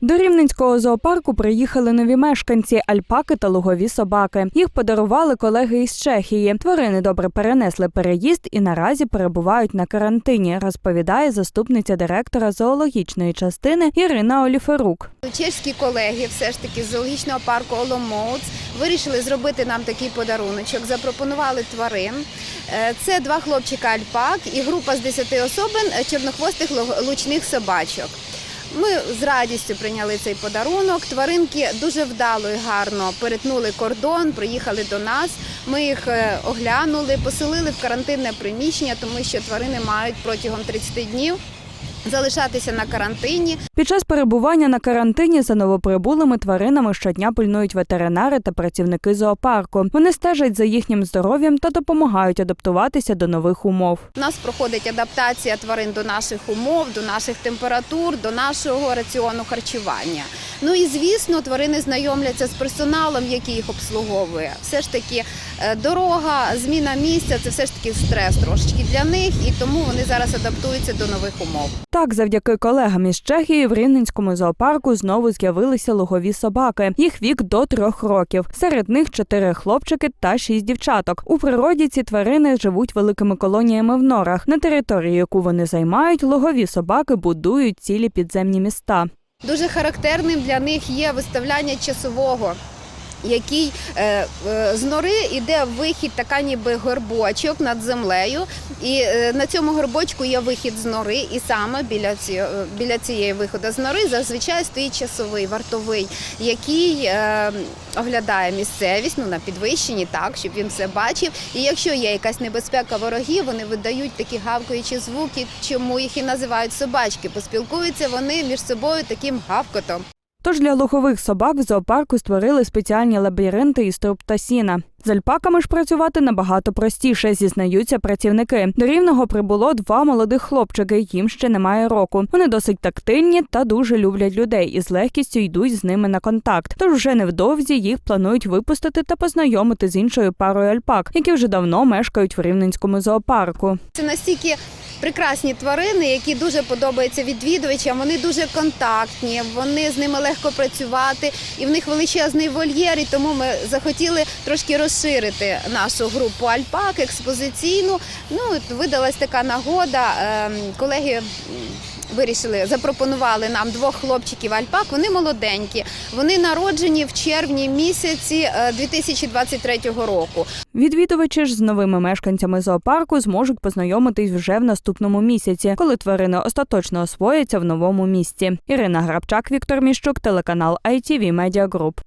До Рівненського зоопарку приїхали нові мешканці альпаки та лугові собаки. Їх подарували колеги із Чехії. Тварини добре перенесли переїзд і наразі перебувають на карантині, розповідає заступниця директора зоологічної частини Ірина Оліферук. Чеські колеги, все ж таки з зоологічного парку Оломоуц, вирішили зробити нам такий подаруночок. Запропонували тварин. Е, Це два хлопчика альпак і група з 10 особин е, чорнохвостих лучних собачок. Ми з радістю прийняли цей подарунок. Тваринки дуже вдало і гарно перетнули кордон, приїхали до нас. Ми їх е, оглянули, поселили в карантинне приміщення, тому що тварини мають протягом 30 днів залишатися на карантині. Під час перебування на карантині за новоприбулими тваринами щодня пильнують ветеринари та працівники зоопарку. Вони стежать за їхнім здоров'ям та допомагають адаптуватися до нових умов. У нас проходить адаптація тварин до наших умов, до наших температур, до нашого раціону харчування. Ну і звісно, тварини знайомляться з персоналом, який їх обслуговує. Все ж таки, е, дорога, зміна місця це все ж таки стрес трошечки для них, і тому вони зараз адаптуються до нових умов. Так, завдяки колегам із Чехії в Рівненському зоопарку знову з'явилися лугові собаки. Їх вік до трьох років. Серед них чотири хлопчики та шість дівчаток. У природі ці тварини живуть великими колоніями в норах. На території, яку вони займають, лугові собаки будують цілі підземні міста. Дуже характерним для них є виставляння часового. Який е, е, з нори йде вихід, така ніби горбочок над землею, і е, на цьому горбочку є вихід з нори, і саме біля ці, е, біля цієї виходу з нори зазвичай стоїть часовий вартовий, який оглядає місцевість ну на підвищенні, так щоб він все бачив. І якщо є якась небезпека ворогів, вони видають такі гавкаючі звуки, чому їх і називають собачки. Поспілкуються вони між собою таким гавкотом. Тож для лугових собак в зоопарку створили спеціальні лабіринти із труб та сіна. З альпаками ж працювати набагато простіше, зізнаються працівники. До рівного прибуло два молодих хлопчики. Їм ще немає року. Вони досить тактильні та дуже люблять людей і з легкістю йдуть з ними на контакт. Тож вже невдовзі їх планують випустити та познайомити з іншою парою альпак, які вже давно мешкають в рівненському зоопарку. Це настільки прекрасні тварини, які дуже подобаються відвідувачам. Вони дуже контактні, вони з ними легко працювати, і в них величезний вольєр. І тому ми захотіли трошки розширити нашу групу альпак експозиційну. Ну видалась така нагода. Ем, Колеги. Вирішили, запропонували нам двох хлопчиків альпак. Вони молоденькі. Вони народжені в червні місяці е, 2023 року. Відвідувачі ж з новими мешканцями зоопарку зможуть познайомитись вже в наступному місяці, коли тварини остаточно освояться в новому місці. Ірина Грабчак, Віктор Міщук, телеканал ITV Media Group.